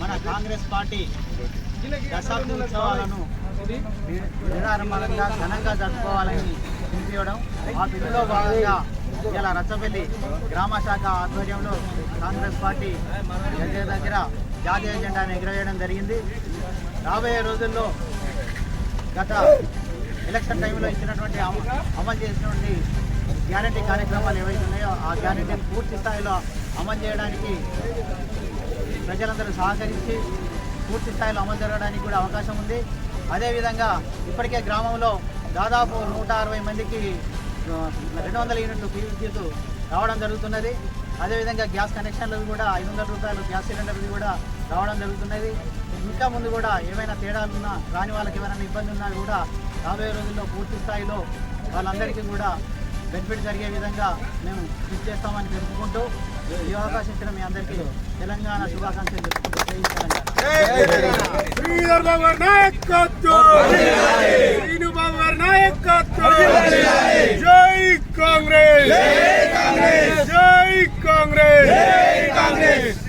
మన కాంగ్రెస్ పార్టీ దశాబ్ద ఉత్సవాలను నిరారంభంగా ఘనంగా జరుపుకోవాలని పిలిపివ్వడం ఆ పిలుపులో భాగంగా ఇలా రచ్చపల్లి గ్రామ శాఖ ఆధ్వర్యంలో కాంగ్రెస్ పార్టీ దగ్గర దగ్గర జాతీయ జెండాను ఎగురవేయడం జరిగింది. రాబోయే రోజుల్లో గత ఎలక్షన్ టైంలో ఇచ్చినటువంటి అమ- అమలు చేసినటువంటి గ్యారంటీ కార్యక్రమాలు ఏవైతే ఉన్నాయో ఆ గ్యారంటీని పూర్తి స్థాయిలో అమలు చేయడానికి ప్రజలందరూ సహకరించి పూర్తి స్థాయిలో అమలు జరగడానికి కూడా అవకాశం ఉంది. అదేవిధంగా ఇప్పటికే గ్రామంలో దాదాపు నూట అరవై మందికి రెండు వందల యూనిట్లు విద్యుత్ రావడం జరుగుతున్నది. అదేవిధంగా గ్యాస్ కనెక్షన్లు కూడా ఐదు వందల రూపాయలు గ్యాస్ సిలిండర్లు కూడా రావడం జరుగుతున్నది. ఇంకా ముందు కూడా ఏమైనా తేడాలు ఉన్నా రాని వాళ్ళకి ఏమైనా ఇబ్బంది ఉన్నా కూడా రాబోయే రోజుల్లో పూర్తి స్థాయిలో వాళ్ళందరికీ కూడా బెనిఫిట్ జరిగే విధంగా మేము కృషి చేస్తామని తెలుపుకుంటూ ఈ అవకాశం ఇచ్చిన మీ అందరికీ తెలంగాణ శుభాకాంక్షలు శ్రీధర్ బాబు నాయకత్వం శ్రీను బాబు గారి నాయకత్వం జై కాంగ్రెస్. జై కాంగ్రెస్. జై కాంగ్రెస్.